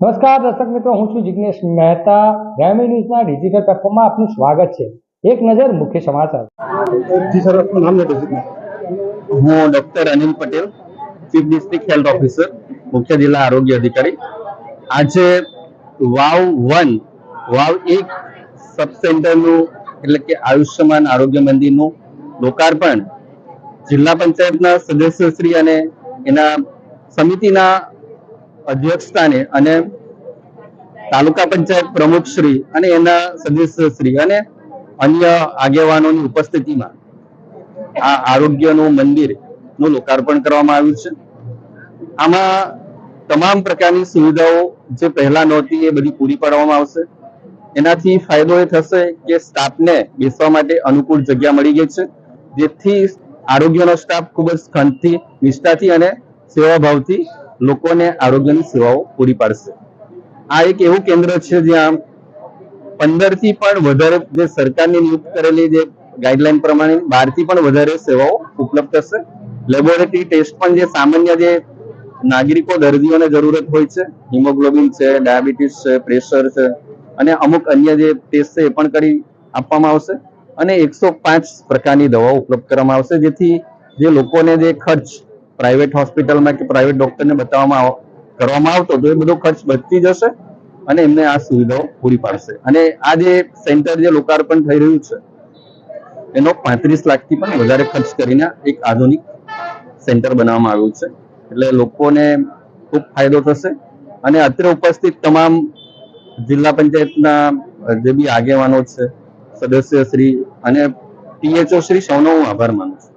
નમસ્કાર દર્શક મિત્રો હું છું જિજ્ઞેશ મહેતા. ગ્રામી ન્યૂઝના ડિજિટલ પ્લેટફોર્મમાં આપનું સ્વાગત છે. એક નજર મુખ્ય સમાચાર. જી સર આપનું નામ હું doctor Anil Patel chief district health officer મુખ્ય જિલ્લા આરોગ્ય અધિકારી. આજે વાવ વન વાવ એક સબ સેન્ટરનું એટલે કે આયુષ્યમાન આરોગ્ય મંદિરનું લોકાર્પણ જિલ્લા પંચાયતના સદસ્યશ્રી અને એના સમિતિના અધ્યક્ષ અને તાલુકા પંચાયત પ્રમુખશ્રી અને એના સદસ્યશ્રી અને અન્ય આગેવાનોની ઉપસ્થિતિમાં આ આરોગ્યનું મંદિરનું લોકાર્પણ કરવામાં આવ્યું છે. આમાં તમામ પ્રકારની સુવિધાઓ જે પહેલા નહોતી એ બધી પૂરી પાડવામાં આવશે. એનાથી ફાયદો એ થશે કે સ્ટાફને બેસવા માટે અનુકૂળ જગ્યા મળી ગઈ છે, જેથી આરોગ્યનો સ્ટાફ ખૂબ જ ખંતથી નિષ્ઠાથી અને સેવાભાવથી લોકોને આરોગ્યની સેવાઓ પૂરી પાડશે. આ એક એવું કેન્દ્ર છે જ્યાં પંદરથી પણ વધારે જે સરકારની નિયુક્ત કરેલી જે ગાઈડલાઈન પ્રમાણે બારથી પણ વધારે સેવાઓ ઉપલબ્ધ થશે લેબોરેટરી ટેસ્ટ પણ જે સામાન્ય જે નાગરિકો દર્દીઓને જરૂરત હોય છે, હિમોગ્લોબિન છે, ડાયાબિટીસ છે, પ્રેશર છે અને અમુક અન્ય જે ટેસ્ટ છે એ પણ કરી આપવામાં આવશે. અને એકસો પાંચ પ્રકારની દવાઓ ઉપલબ્ધ કરવામાં આવશે, જેથી જે લોકોને જે ખર્ચ પ્રાઇવેટ હોસ્પિટલમાં કે પ્રાઇવેટ ડોક્ટરને બતાવવામાં કરવામાં આવતો તો એ બધો ખર્ચ બચતી જશે અને એમને આ સુવિધાઓ પૂરી પાડશે. અને આ જે સેન્ટર જે લોકાર્પણ થઈ રહ્યું છે, એનો પાંત્રીસ લાખથી પણ વધારે ખર્ચ કરીને એક આધુનિક સેન્ટર બનાવવામાં આવ્યું છે. એટલે લોકોને ખૂબ ફાયદો થશે. અને અત્રે ઉપસ્થિત તમામ જિલ્લા પંચાયતના જે બી આગેવાનો છે સદસ્ય શ્રી અને પીએચઓ શ્રી સૌનો હું આભાર માનું છું.